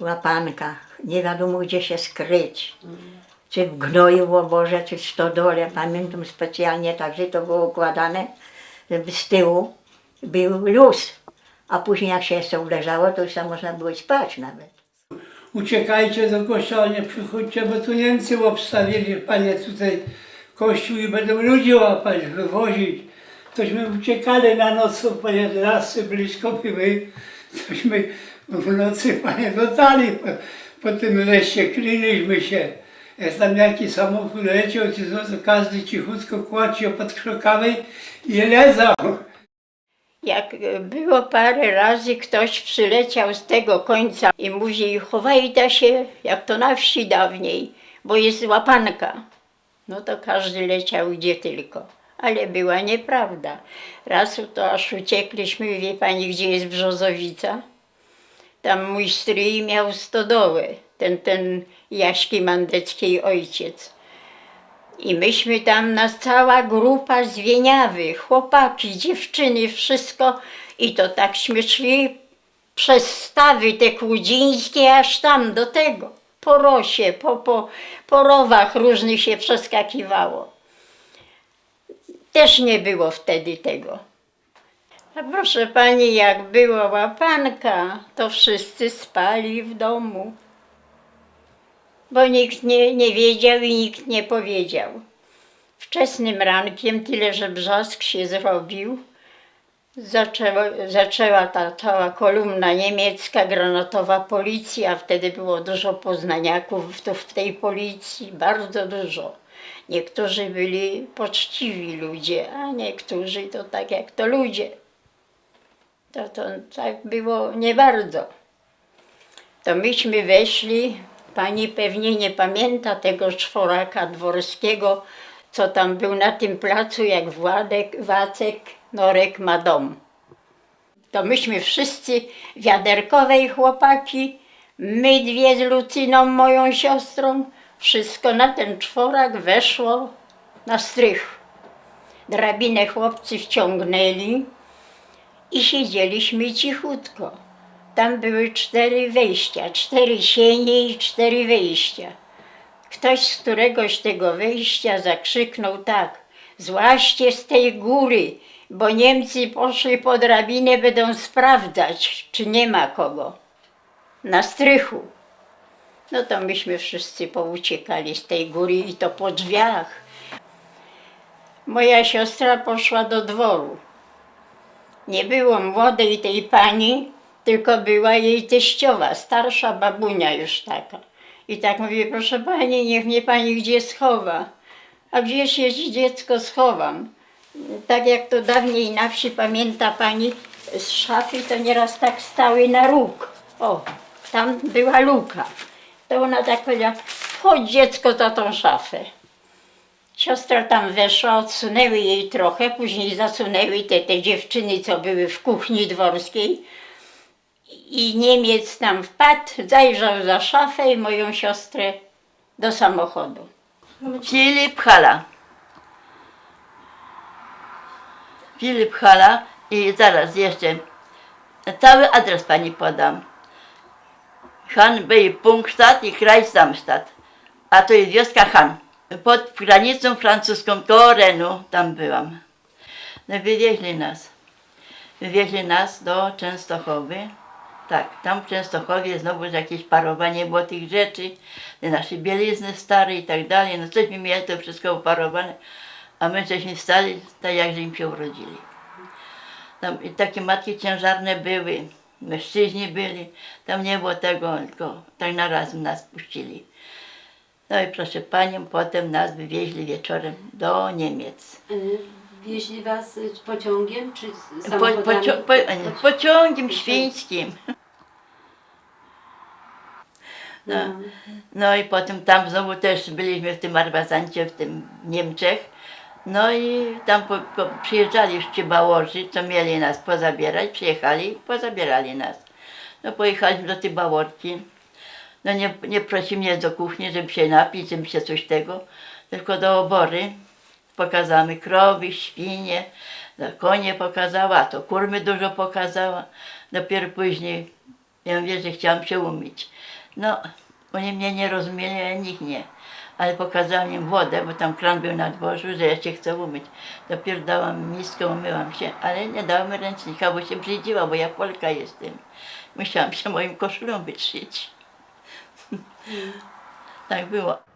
łapanka. Nie wiadomo gdzie się skryć. Czy w gnoju w oborze, czy w stodole. Pamiętam specjalnie tak, że to było układane, żeby z tyłu był luz. A później jak się jeszcze uleżało, to już tam można było spać nawet. Uciekajcie do kościoła, nie przychodźcie, bo tu Niemcy obstawili, panie, tutaj kościół i będą ludzi łapać, wywozić. Tośmy uciekali na noc, panie, lasy blisko były, tośmy w nocy, panie, dotali po, po tym lesie, kryliśmy się. Jak tam jakiś samochód leciał, to, każdy cichutko kładł się pod krzokami i lezał. Jak było parę razy, ktoś przyleciał z tego końca i mówi, chowajcie się, jak to na wsi dawniej, bo jest łapanka. No to każdy leciał gdzie tylko. Ale była nieprawda. Raz to aż uciekliśmy, wie pani, gdzie jest Brzozowica? Tam mój stryj miał stodołę, ten, ten Jaśki Mandeckiej ojciec. I myśmy tam, nas cała grupa zwieniawy, chłopaki, dziewczyny, wszystko. I to takśmy szli przez stawy te kłudzińskie, aż tam do tego. Po rosie, po, po, po rowach różnych się przeskakiwało. Też nie było wtedy tego. A proszę pani, jak była łapanka, to wszyscy spali w domu bo nikt nie, nie wiedział i nikt nie powiedział. Wczesnym rankiem, tyle że brzask się zrobił, zaczęła, zaczęła ta cała kolumna niemiecka, granatowa policja. Wtedy było dużo poznaniaków w tej policji, bardzo dużo. Niektórzy byli poczciwi ludzie, a niektórzy to tak jak to ludzie. To, to tak było nie bardzo. To myśmy weszli, pani pewnie nie pamięta tego czworaka dworskiego, co tam był na tym placu, jak Władek, Wacek, Norek ma dom. To myśmy wszyscy wiaderkowej chłopaki, my dwie z Lucyną, moją siostrą, wszystko na ten czworak weszło na strych. Drabinę chłopcy wciągnęli i siedzieliśmy cichutko. Tam były cztery wejścia, cztery sienie i cztery wejścia. Ktoś z któregoś tego wejścia zakrzyknął tak: Złaście z tej góry, bo Niemcy poszli po drabinę, będą sprawdzać, czy nie ma kogo. Na strychu. No to myśmy wszyscy pouciekali z tej góry i to po drzwiach. Moja siostra poszła do dworu. Nie było młodej tej pani, tylko była jej teściowa, starsza babunia już taka. I tak mówię, proszę pani, niech mnie pani gdzie schowa. A gdzie się dziecko schowam? Tak jak to dawniej na wsi pamięta pani, z szafy to nieraz tak stały na róg. O, tam była luka. To ona tak powiedziała, chodź dziecko za tą szafę. Siostra tam weszła, odsunęły jej trochę, później zasunęły te, te dziewczyny, co były w kuchni dworskiej. I Niemiec tam wpadł, zajrzał za szafę i moją siostrę do samochodu. Filip Hala. Filip Hala i zaraz jeszcze cały adres pani podam. Han był Punktstadt i Kreissamstadt, a to jest wioska Han. Pod granicą francuską koło Renu, tam byłam. No wywieźli nas. Wywieźli nas do Częstochowy. Tak, tam w Częstochowie znowu jakieś parowanie było tych rzeczy, te nasze bielizny stare i tak dalej. No cośmy mieli to wszystko uparowane, a my żeśmy stali tak jakże im się urodzili. Tam i takie matki ciężarne były, mężczyźni byli, tam nie było tego, tylko tak na raz nas puścili. No i proszę panią, potem nas wywieźli wieczorem do Niemiec. Y, Wieźli was pociągiem czy Po, samochodami? pocio, po, nie, pociągiem świńskim. No, no i potem tam znowu też byliśmy w tym Arbazancie, w tym Niemczech. No i tam po, po, przyjeżdżali już ci bałorzy, co mieli nas pozabierać, przyjechali i pozabierali nas. No pojechaliśmy do tej baworki. No nie, nie prosili mnie do kuchni, żeby się napić, żeby się coś tego, tylko do obory. Pokazała mi krowy, świnie, no konie pokazała, to kurmy dużo pokazała. Dopiero później ja mówię, że chciałam się umyć. No, oni mnie nie rozumieli, nikt nie. Ale pokazałam im wodę, bo tam kran był na dworzu, że ja się chcę umyć. Dopiero dałam miskę, umyłam się, ale nie dałam ręcznika, bo się brzydziła, bo ja Polka jestem. Musiałam się moim koszulą wytrzyć. Tak było.